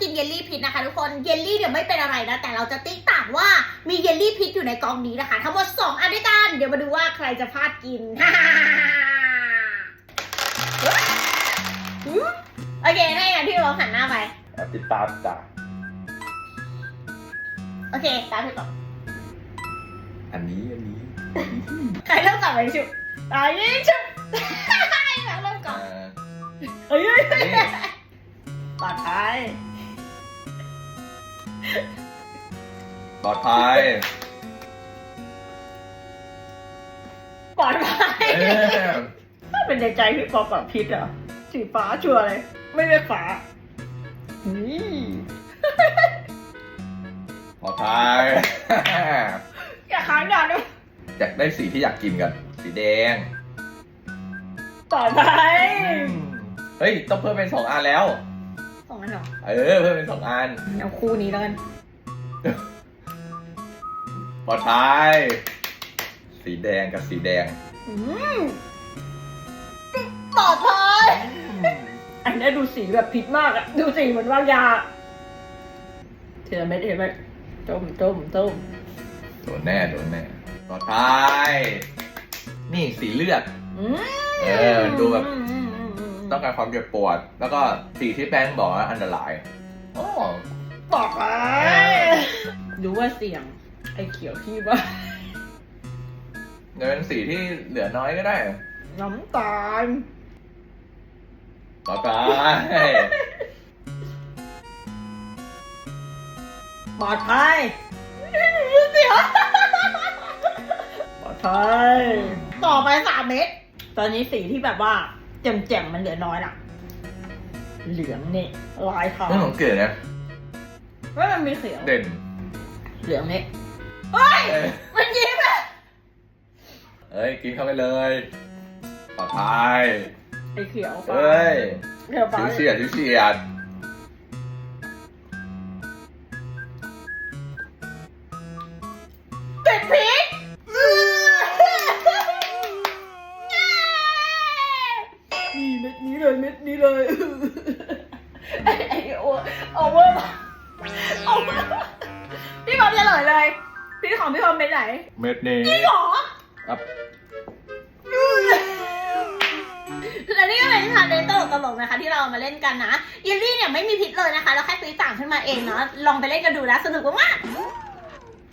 กินเยลลี่พิษนะคะทุกคนเยลลี่เนี่ยไม่เป็นอะไรนะ แต่เราจะติ๊กต่างว่ามีเยลลี่พิษอยู่ในกล่องนี้นะคะ ทั้งหมด2อันด้วยกัน เดี๋ยวมาดูว่าใครจะพลาดกินโอเคให้งั้นพี่บอกหันหน้าไปติดตามจ้ะโอเคตามพี่บอกอันนี้อันนี้ ใครเริ่มก่อนไปชุบตายยิงชุบเริ่มก่อนอ่าเอ้ยนี่ปลอดภัย ปลอดภัยปลอดภัยเอ้ยถ้าเป็นในใจพี่ปอกับพิษอะสีฟ้าชัวร์เลย ไม่เลือกฟ้านี่ปลอดภัย อย่าค้างนานด้วยอยากได้สีที่อยากกินกัน สีแดง ปลอดภัย เฮ้ย ต้องเพิ่มเป็นสองอันแล้ว สองอันเหรอเออเพิ่มเป็นสองอันเอาคู่นี้แล้วกันปลอดภัยสีแดงกับสีแดง อืมปลอดภัยอันนี้ดูสีแบบพิษมากอะดูสีเหมือนว่างยาเทียเม็ดเห็นไหมต้มต้มต้มโดนแน่โดนแน่ปลอดภัยนี่สีเลือด อืมเออดูแบบอืมอืมอืมอืม ต้องการความเจ็บปวด แล้วก็สีที่แป้งบอกว่าอันตรายอ๋อปลอดภัยรู้ว่าเสียง ไอ้เขียวที่ว่าเงินสีที่เหลือน้อยก็ได้ น้ำตาลปลอดภัยปลอดภัยเสียวปลอดภัยต่อไปสามเม็ดตอนนี้สีที่แบบว่า แจ่มๆมันเหลือน้อยละเหลืองนี่ลายทางไม่สังเกตนะว่ามันมีเขียวเด่น เหลืองนี่เฮ้ยเอ้ย มันยิ้มอะเอ้ย กินเข้าไปเลยปลอดภัยไอ้เขียวเอ้ยเขียวฟ้า ชิวเฉียดชิวเฉียด นี้เลยเม็ดนี้เลยไอ้ไอ้โอโอเวอร์โอเวอร์พี่บอมจะเลยเลยพี่ของพี่บอมเป็นไหนเม็ดนี้พี่หรอครับและนี่ก็เป็นชาเลนจ์ตลกๆนะคะ ที่เราเอามาเล่นกันนะเยลลี่เนี่ยไม่มีพิษเลยนะคะ เราแค่ตีต่างขึ้นมาเองเนาะลองไปเล่นกันดูนะสนุกมากๆ